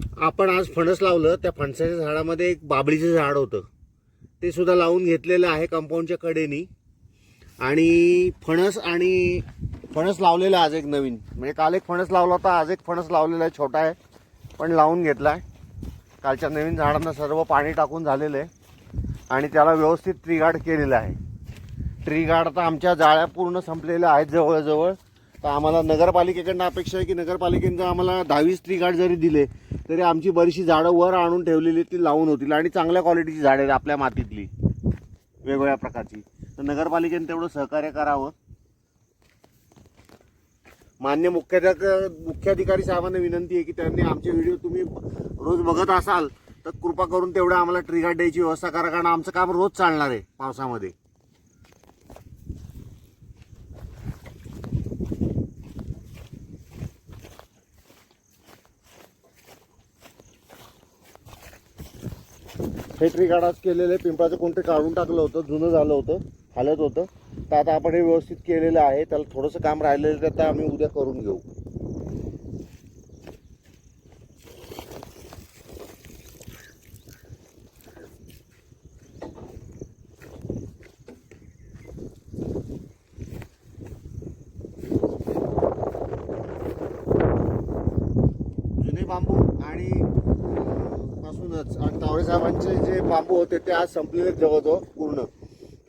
आपण आज फणस लावलं त्या फणसाच्या झाडामध्ये एक बाबळीचं झाड होतं. ते सुद्धा लावून घेतलेलं आहे कंपाऊंडच्या कडेनी. आणि फणस आणि फणस लावलेला आहे आज एक नवीन. म्हणजे काल एक फणस लावला होता आज एक फणस लावलेला आहे छोटा आहे पण लावून घेतला आहे कालच्या नवीन झाडांना सर्व पाणी टाकून झालेलं आहे. आणि त्याला व्यवस्थित ट्रीगार्ड केलेलं आहे. ट्रीगार्ड आता आमच्या जाळ्या पूर्ण संपलेल्या आहेत जवळजवळ. तर आम्हाला नगरपालिकेकडनं अपेक्षा आहे की नगरपालिकेनं आम्हाला दहावीस ट्रीगार्ड जरी दिले तरी आमची बरीचशी झाडं वर आणून ठेवलेली ती लावून होतील. आणि चांगल्या क्वालिटीची झाडं आहेत आपल्या मातीतली. वेगवेगळ्या प्रकारची. तर नगरपालिकेने तेवढं सहकार्य करावं. मान्य मुख्याध्या मुख्याधिकारी साहेबांना विनंती आहे की त्यांनी आमचे व्हिडिओ तुम्ही रोज बघत असाल तर कृपा करून तेवढं आम्हाला ट्रिगार्ड द्यायची व्यवस्था करा कारण आमचं काम रोज चालणार आहे पावसामध्ये. हे ट्रिगार्ड आज केलेले पिंपळाचं कोणते काढून टाकलं होतं जुनं झालं होतं हालत होतं. तर आता आपण हे व्यवस्थित केलेलं आहे त्याला थोडंसं काम राहिलेलं तर आता आम्ही उद्या करून घेऊ. जुने बांबू आणि पासूनच. आणि तावडे साहेबांचे जे बांबू होते ते आज संपलेले जवळजवळ पूर्ण.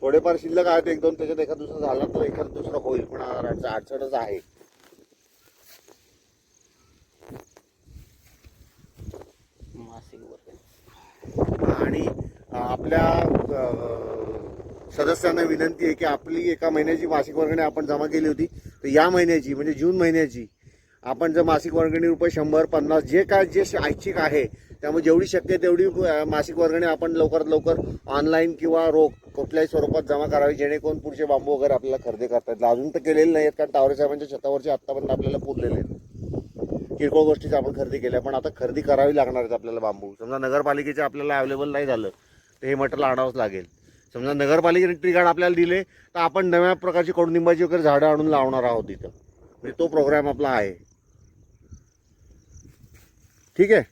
थोडेफार शिल्लक आहेत एक दोन त्याच्यात एखाद दुसरं झाला तर एखाद दुसरं होईल पण अडचण अडचणच आहे. आणि आपल्या सदस्यांना विनंती आहे की आपली एका महिन्याची मासिक वर्गणी आपण जमा केली होती तर या महिन्याची म्हणजे जून महिन्याची आपण जर मासिक वर्गणी रुपये शंभर पन्नास जे काय जे ऐच्छिक आहे त्यामुळे जेवढी शक्य तेवढी मासिक वर्गणी आपण लवकरात लवकर ऑनलाईन किंवा रोख कुठल्याही स्वरूपात जमा करावी जेणेकरून पुढचे बांबू वगैरे आपल्याला खरेदी करता येतील. अजून तर केलेले आहेत कारण तावरे साहेबांच्या छतावरचे आत्तापर्यंत आपल्याला पुरलेले आहेत. किरकोळ गोष्टीचं आपण खरेदी केल्या पण आता खरेदी करावी लागणार आहेत आपल्याला बांबू. समजा नगरपालिकेचे आपल्याला अवेलेबल नाही झालं तर हे मटेरियल आणावंच लागेल. समजा नगरपालिकेने ट्री गार्ड आपल्याला दिले तर आपण नव्या प्रकारची कडुनिंबाची वगैरे झाडं आणून लावणार आहोत तिथं म्हणजे तो प्रोग्राम आपला आहे. ठीक आहे?